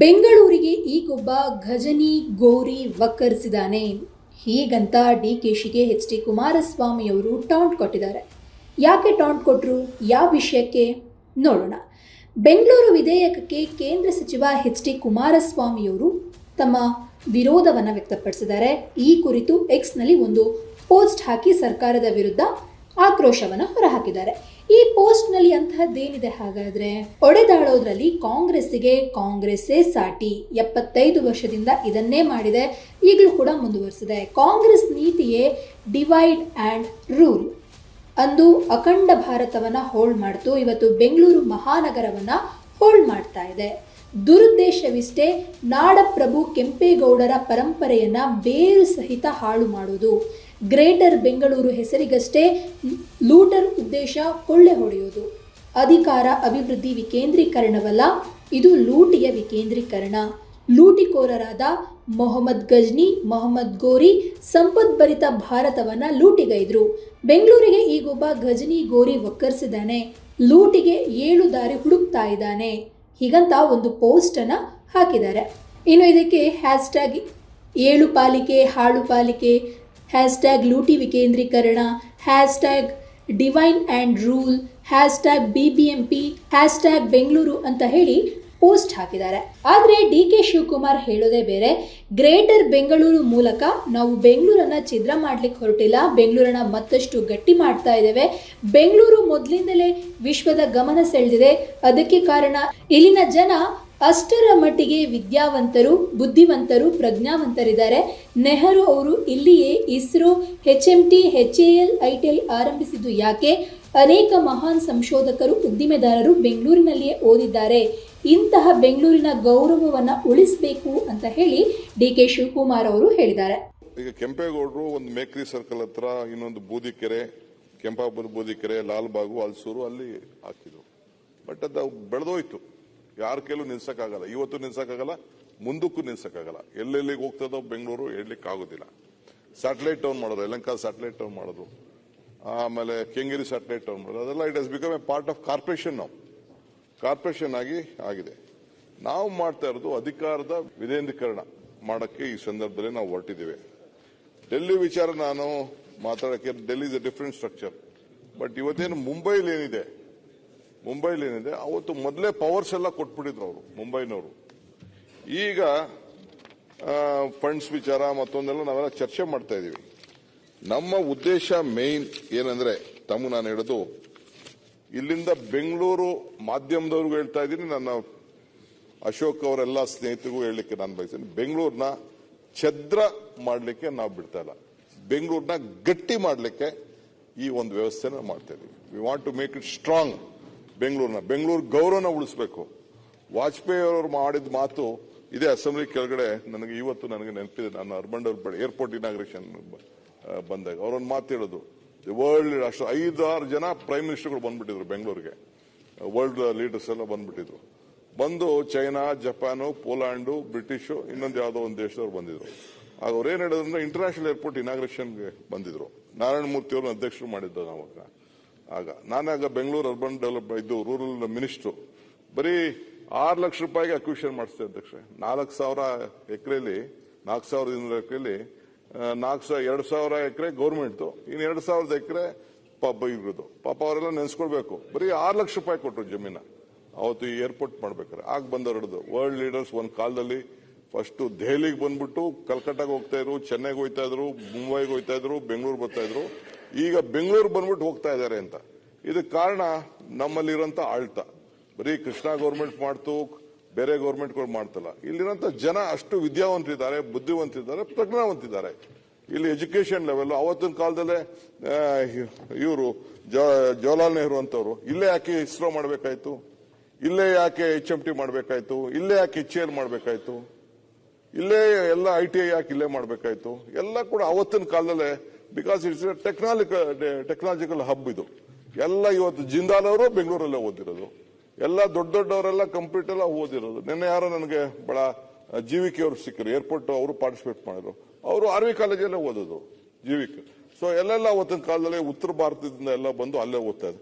ಬೆಂಗಳೂರಿಗೆ ಈಗೊಬ್ಬ ಘಜನಿ ಗೌರಿ ವಕ್ಕರಿಸಿದಾನೆ ಹೀಗಂತ ಡಿ ಕೆ ಶಿಗೆ ಎಚ್. ಡಿ. ಕುಮಾರಸ್ವಾಮಿಯವರು ಟಾಂಟ್ ಕೊಟ್ಟಿದ್ದಾರೆ. ಯಾಕೆ ಟಾಂಟ್ ಕೊಟ್ಟರು ಯಾವ ವಿಷಯಕ್ಕೆ? ನೋಡೋಣ. ಬೆಂಗಳೂರು ವಿಧೇಯಕಕ್ಕೆ ಕೇಂದ್ರ ಸಚಿವ ಎಚ್. ಡಿ. ಕುಮಾರಸ್ವಾಮಿಯವರು ತಮ್ಮ ವಿರೋಧವನ್ನು ವ್ಯಕ್ತಪಡಿಸಿದ್ದಾರೆ. ಈ ಕುರಿತು ಎಕ್ಸ್ನಲ್ಲಿ ಒಂದು ಪೋಸ್ಟ್ ಹಾಕಿ ಸರ್ಕಾರದ ವಿರುದ್ಧ ಆಕ್ರೋಶವನ್ನು ಹೊರಹಾಕಿದ್ದಾರೆ. ಈ ಪೋಸ್ಟ್ನಲ್ಲಿ ಅಂತಹದ್ದೇನಿದೆ ಹಾಗಾದ್ರೆ? ಒಡೆದಾಳೋದ್ರಲ್ಲಿ ಕಾಂಗ್ರೆಸ್ಸಿಗೆ ಕಾಂಗ್ರೆಸ್ಸೇ ಸಾಟಿ. ಎಪ್ಪತ್ತೈದು ವರ್ಷದಿಂದ ಇದನ್ನೇ ಮಾಡಿದೆ, ಈಗಲೂ ಕೂಡ ಮುಂದುವರಿಸಿದೆ. ಕಾಂಗ್ರೆಸ್ ನೀತಿಯೇ ಡಿವೈಡ್ ಆ್ಯಂಡ್ ರೂಲ್ ಅಂದು ಅಖಂಡ ಭಾರತವನ್ನ ಹೋಲ್ಡ್ ಮಾಡ್ತು. ಇವತ್ತು ಬೆಂಗಳೂರು ಮಹಾನಗರವನ್ನ ಹೋಲ್ಡ್ ಮಾಡ್ತಾ ಇದೆ. ದುರುದ್ದೇಶವಿಷ್ಟೇ ನಾಡಪ್ರಭು ಕೆಂಪೇಗೌಡರ ಪರಂಪರೆಯನ್ನ ಬೇರು ಸಹಿತ ಹಾಳು ಮಾಡೋದು. ಗ್ರೇಟರ್ ಬೆಂಗಳೂರು ಹೆಸರಿಗಷ್ಟೇ ಲೂಟರ್ ಉದ್ದೇಶ ಕೊಳ್ಳೆ ಹೊಡೆಯುವುದು ಅಧಿಕಾರ ಅಭಿವೃದ್ಧಿ ವಿಕೇಂದ್ರೀಕರಣವಲ್ಲ, ಇದು ಲೂಟಿಯ ವಿಕೇಂದ್ರೀಕರಣ. ಲೂಟಿಕೋರರಾದ ಮೊಹಮ್ಮದ್ ಗಜ್ನಿ, ಮೊಹಮ್ಮದ್ ಗೋರಿ ಸಂಪದ್ಭರಿತ ಭಾರತವನ್ನ ಲೂಟಿಗೈದ್ರು. ಬೆಂಗಳೂರಿಗೆ ಈಗೊಬ್ಬ ಗಜ್ನಿ ಗೋರಿ ಒಕ್ಕರಿಸಿದ್ದಾನೆ ಲೂಟಿಗೆ ಏಳು ದಾರಿ ಹುಡುಕ್ತಾ ಇದ್ದಾನೆ. ಹೀಗಂತ ಒಂದು ಪೋಸ್ಟನ್ನು ಹಾಕಿದ್ದಾರೆ. ಇನ್ನು ಇದಕ್ಕೆ ಹ್ಯಾಶ್ಟ್ಯಾಗ್ ಏಳು ಪಾಲಿಕೆ, ಹಾಳು ಪಾಲಿಕೆ ಹ್ಯಾಶ್ಟ್ಯಾಗ್ ಲೂಟಿ ವಿಕೇಂದ್ರೀಕರಣ hashtag divide and rule hashtag B B M P hashtag Bengaluru ಅಂತ ಹೇಳಿ ಪೋಸ್ಟ್ ಹಾಕಿದ್ದಾರೆ. ಆದರೆ ಡಿ ಕೆ ಶಿವಕುಮಾರ್ ಹೇಳೋದೇ ಬೇರೆ. ಗ್ರೇಟರ್ ಬೆಂಗಳೂರು ಮೂಲಕ ನಾವು ಬೆಂಗಳೂರನ್ನು ಛಿದ್ರ ಮಾಡ್ಲಿಕ್ಕೆ ಹೊರಟಿಲ್ಲ. ಬೆಂಗಳೂರನ್ನ ಮತ್ತಷ್ಟು ಗಟ್ಟಿ ಮಾಡ್ತಾ ಇದ್ದೇವೆ. ಬೆಂಗಳೂರು ಮೊದಲಿಂದಲೇ ವಿಶ್ವದ ಗಮನ ಸೆಳೆದಿದೆ. ಅದಕ್ಕೆ ಕಾರಣ ಇಲ್ಲಿನ ಜನ ಅಷ್ಟರ ಮಟ್ಟಿಗೆ ವಿದ್ಯಾವಂತರು, ಬುದ್ಧಿವಂತರು, ಪ್ರಜ್ಞಾವಂತರಿದ್ದಾರೆ. ನೆಹರು ಅವರು ಇಲ್ಲಿಯೇ ISRO H M T H A L I T I ಆರಂಭಿಸಿದ್ದು ಯಾಕೆ? ಅನೇಕ ಮಹಾನ್ ಸಂಶೋಧಕರು, ಉದ್ದಿಮೆದಾರರು ಬೆಂಗಳೂರಿನಲ್ಲಿಯೇ ಓದಿದ್ದಾರೆ. ಇಂತಹ ಬೆಂಗಳೂರಿನ ಗೌರವವನ್ನು ಉಳಿಸಬೇಕು ಅಂತ ಹೇಳಿ ಡಿ ಕೆ ಶಿವಕುಮಾರ್ ಅವರು ಹೇಳಿದ್ದಾರೆ. ಈಗ ಕೆಂಪೇಗೌಡರು ಒಂದು ಮೇಕ್ರಿ ಸರ್ಕಲ್ ಹತ್ರ ಇನ್ನೊಂದು ಬೂದಿಕೆರೆ, ಕೆಂಪಾಪುರ ಬೂದಿಕೆರೆ, ಲಾಲ್ಬಾಗು, ಅಲ್ಸೂರು ಅಲ್ಲಿ ಹಾಕಿದ್ರು. ಬಟ್ ಅದು ಬೆಳೆದೋಯ್ತು. ಯಾರ ಕೈಲೂ ನಿಲ್ಸಕ್ಕಾಗಲ್ಲ. ಇವತ್ತು ನಿಲ್ಸಕ್ಕಾಗಲ್ಲ, ಮುಂದಕ್ಕೂ ನಿಲ್ಸಕ್ಕಾಗಲ್ಲ. ಎಲ್ಲೆಲ್ಲಿಗೆ ಹೋಗ್ತದೋ ಬೆಂಗಳೂರು ಹೇಳಲಿಕ್ಕೆ ಆಗೋದಿಲ್ಲ ಸ್ಯಾಟಲೈಟ್ ಟೌನ್ ಮಾಡೋದು ಯಲಂಕ ಸ್ಯಾಟಲೈಟ್ ಟೌನ್ ಮಾಡೋದು, ಆಮೇಲೆ ಕೆಂಗೇರಿ ಸ್ಯಾಟಲೈಟ್ ಟೌನ್ ಮಾಡೋದು, ಅದೆಲ್ಲ it has become a part of corporation ನಾವು ಕಾರ್ಪೊರೇಷನ್ ಆಗಿ ಆಗಿದೆ. ನಾವು ಮಾಡ್ತಾ ಇರೋದು ಅಧಿಕಾರದ ವಿಧೇಂದ್ರೀಕರಣ ಮಾಡೋಕ್ಕೆ ಈ ಸಂದರ್ಭದಲ್ಲಿ ನಾವು ಹೊರಟಿದ್ದೇವೆ. ಡೆಲ್ಲಿ ವಿಚಾರ ನಾನು ಮಾತಾಡೋಕ್ಕೆ, Delhi is a different structure but ಇವತ್ತೇನು ಮುಂಬೈಲಿ ಏನಿದೆ? ಮುಂಬೈಲಿ ಏನಿದೆ ಅವತ್ತು ಮೊದಲೇ ಪವರ್ಸ್ ಎಲ್ಲ ಕೊಟ್ಬಿಟ್ಟಿದ್ರು ಅವರು, ಮುಂಬೈನವರು. ಈಗ ಫಂಡ್ಸ್ ವಿಚಾರ ಮತ್ತೊಂದೆಲ್ಲ ನಾವೆಲ್ಲ ಚರ್ಚೆ ಮಾಡ್ತಾ ಇದೀವಿ. ನಮ್ಮ ಉದ್ದೇಶ ಮೇನ್ ಏನಂದ್ರೆ, ತಮ್ಮ ನಾನು ಹೇಳೋದು, ಇಲ್ಲಿಂದ ಬೆಂಗಳೂರು ಮಾಧ್ಯಮದವ್ರಿಗೂ ಹೇಳ್ತಾ ಇದ್ದೀನಿ, ನನ್ನ ಅಶೋಕ್ ಅವರೆಲ್ಲ ಸ್ನೇಹಿತರಿಗೂ ಹೇಳಲಿಕ್ಕೆ ನಾನು ಬಯಸ್ತೀನಿ. ಬೆಂಗಳೂರನ್ನ ಛದ್ರ ಮಾಡಲಿಕ್ಕೆ ನಾವು ಬಿಡ್ತಾ ಇಲ್ಲ. ಬೆಂಗಳೂರನ್ನ ಗಟ್ಟಿ ಮಾಡಲಿಕ್ಕೆ ಈ ಒಂದು ವ್ಯವಸ್ಥೆನ ಮಾಡ್ತಾ ಇದೀವಿ. We want to make it strong ಬೆಂಗಳೂರನ್ನ, Bengaluru ಗೌರವನ ಉಳಿಸಬೇಕು. ವಾಜಪೇಯಿ ಅವರು ಮಾಡಿದ ಮಾತು ಇದೇ ಅಸೆಂಬ್ಲಿ ಕೆಳಗಡೆ ನನಗೆ ಇವತ್ತು ನನಗೆ ನೆನಪಿದೆ. ನಾನು ಅರ್ಬನ್ ಏರ್ಪೋರ್ಟ್ ಇನಾಗ್ರೇಷನ್ ಬಂದಾಗ ಅವರೊಂದು ಮಾತು ಹೇಳೋದು. ವರ್ಲ್ಡ್ ಅಷ್ಟು ಐದಾರು ಜನ ಪ್ರೈಮ್ ಮಿನಿಸ್ಟರ್ಗಳು ಬಂದ್ಬಿಟ್ಟಿದ್ರು ಬೆಂಗಳೂರಿಗೆ. ವರ್ಲ್ಡ್ ಲೀಡರ್ಸ್ ಎಲ್ಲ ಬಂದ್ಬಿಟ್ಟಿದ್ರು. ಬಂದು ಚೈನಾ, ಜಪಾನು, ಪೋಲ್ಯಾಂಡು, ಬ್ರಿಟಿಷು, ಇನ್ನೊಂದು ಯಾವುದೋ ಒಂದು ದೇಶದವ್ರು ಬಂದಿದ್ರು. ಆಗ ಅವ್ರು ಏನು ಹೇಳಿದ್ರು ಇಂಟರ್ನ್ಯಾಷನಲ್ ಏರ್ಪೋರ್ಟ್ ಇನಾಗ್ರೇಷನ್ಗೆ ಬಂದಿದ್ರು. ನಾರಾಯಣ ಮೂರ್ತಿ ಅವರು ಅಧ್ಯಕ್ಷರು ಮಾಡಿದ್ದು ನಾವಾಗ ಆಗ. ನಾನಾಗ ಬೆಂಗಳೂರು ಅರ್ಬನ್ ಡೆವಲಪ್ ಇದ್ದು ರೂರಲ್ ಮಿನಿಸ್ಟ್ರು ಬರೀ ಆರು ಲಕ್ಷ ರೂಪಾಯಿಗೆ ಅಕ್ವಿಷನ್ ಮಾಡಿಸ್ತೇವೆ ಅಧ್ಯಕ್ಷ. ನಾಲ್ಕು ಸಾವಿರ ಎಕರೆಯಲ್ಲಿ ನಾಲ್ಕು ಸಾವಿರದ ಇನ್ನೂರು ಎಕರೆಯಲ್ಲಿ ನಾಲ್ಕು ಸಾವಿರ ಎರಡು ಸಾವಿರ ಎಕರೆ ಗೌರ್ಮೆಂಟ್ದು ಇನ್ನು ಎರಡು ಸಾವಿರದ ಎಕರೆ ಪಾಪ ಇರೋದು ಪಾಪ ಅವರೆಲ್ಲ ನೆನೆಸ್ಕೊಳ್ಬೇಕು. ಬರೀ ಆರು ಲಕ್ಷ ರೂಪಾಯಿ ಕೊಟ್ಟರು ಜಮೀನ. ಅವತ್ತು ಏರ್ಪೋರ್ಟ್ ಮಾಡ್ಬೇಕಾರೆ. ಆಗ ಬಂದವರು ವರ್ಲ್ಡ್ ಲೀಡರ್ಸ್ ಒಂದು ಕಾಲದಲ್ಲಿ ಫಸ್ಟ್ ದೆಹಲಿಗೆ ಬಂದ್ಬಿಟ್ಟು ಕಲ್ಕಟ್ಟಾಗ ಹೋಗ್ತಾ ಇದ್ರು, ಚೆನ್ನೈಗೆ ಹೋಗ್ತಾ ಇದ್ರು, ಮುಂಬೈಗೆ ಹೋಗ್ತಾ ಇದ್ರು, ಬೆಂಗಳೂರು ಬರ್ತಾ ಇದ್ರು. ಈಗ ಬೆಂಗಳೂರು ಬಂದ್ಬಿಟ್ಟು ಹೋಗ್ತಾ ಇದ್ದಾರೆ ಅಂತ. ಇದಕ್ಕೆ ಕಾರಣ ನಮ್ಮಲ್ಲಿರೋಂಥ ಆಳ್ತ. ಬರೀ ಕೃಷ್ಣ ಗೌರ್ಮೆಂಟ್ ಮಾಡ್ತು, ಬೇರೆ ಗೌರ್ಮೆಂಟ್ಗಳು ಮಾಡ್ತಲ್ಲ. ಇಲ್ಲಿರೋಂಥ ಜನ ಅಷ್ಟು ವಿದ್ಯಾವಂತರಿದ್ದಾರೆ ಬುದ್ಧಿವಂತಿದ್ದಾರೆ, ಪ್ರಜ್ಞಾವಂತಿದ್ದಾರೆ. ಇಲ್ಲಿ ಎಜುಕೇಶನ್ ಲೆವೆಲ್ ಅವತ್ತಿನ ಕಾಲದಲ್ಲೇ ಇವರು ಜವಾಹರ್ಲಾಲ್ ನೆಹರು ಅಂತವರು, ಇಲ್ಲೇ ಯಾಕೆ ಇಸ್ರೋ ಮಾಡಬೇಕಾಯ್ತು? ಇಲ್ಲೇ ಯಾಕೆ ಎಚ್ ಎಂ ಟಿ ಮಾಡಬೇಕಾಯ್ತು? ಇಲ್ಲೇ ಯಾಕೆ ಎಚ್ ಎಲ್ ಮಾಡಬೇಕಾಯ್ತು? ಇಲ್ಲೇ ಎಲ್ಲ ಐ ಟಿ ಐ ಯಾಕೆ ಇಲ್ಲೇ ಮಾಡಬೇಕಾಯ್ತು. ಎಲ್ಲ ಕೂಡ ಅವತ್ತಿನ ಕಾಲದಲ್ಲೇ because it's technological technological hub ಇದು. ಎಲ್ಲ ಇವತ್ತು ಜಿಂದಾಲ್ ಅವರು ಬೆಂಗಳೂರಲ್ಲೇ ಓದಿರೋದು. ಎಲ್ಲ ದೊಡ್ಡ ದೊಡ್ಡವರೆಲ್ಲ ಕಂಪ್ಯೂಟರ್ ಎಲ್ಲ ಓದಿರೋದು. ನಿನ್ನೆ ಯಾರೋ ನನಗೆ ಬಹಳ ಜೀವಿಕೆ ಅವರು ಸಿಕ್ಕರು ಏರ್ಪೋರ್ಟ್ ಅವರು ಪಾರ್ಟಿಸಿಪೇಟ್ ಮಾಡಿದ್ರು. ಅವರು ಆರ್ ವಿ ಕಾಲೇಜಲ್ಲೇ ಓದೋದು. ಜೀವಿಕೆ. ಸೊ ಎಲ್ಲೆಲ್ಲ ಅವತ್ತಿನ ಕಾಲದಲ್ಲಿ ಉತ್ತರ ಭಾರತದಿಂದ ಎಲ್ಲ ಬಂದು ಅಲ್ಲೇ ಓದ್ತಾ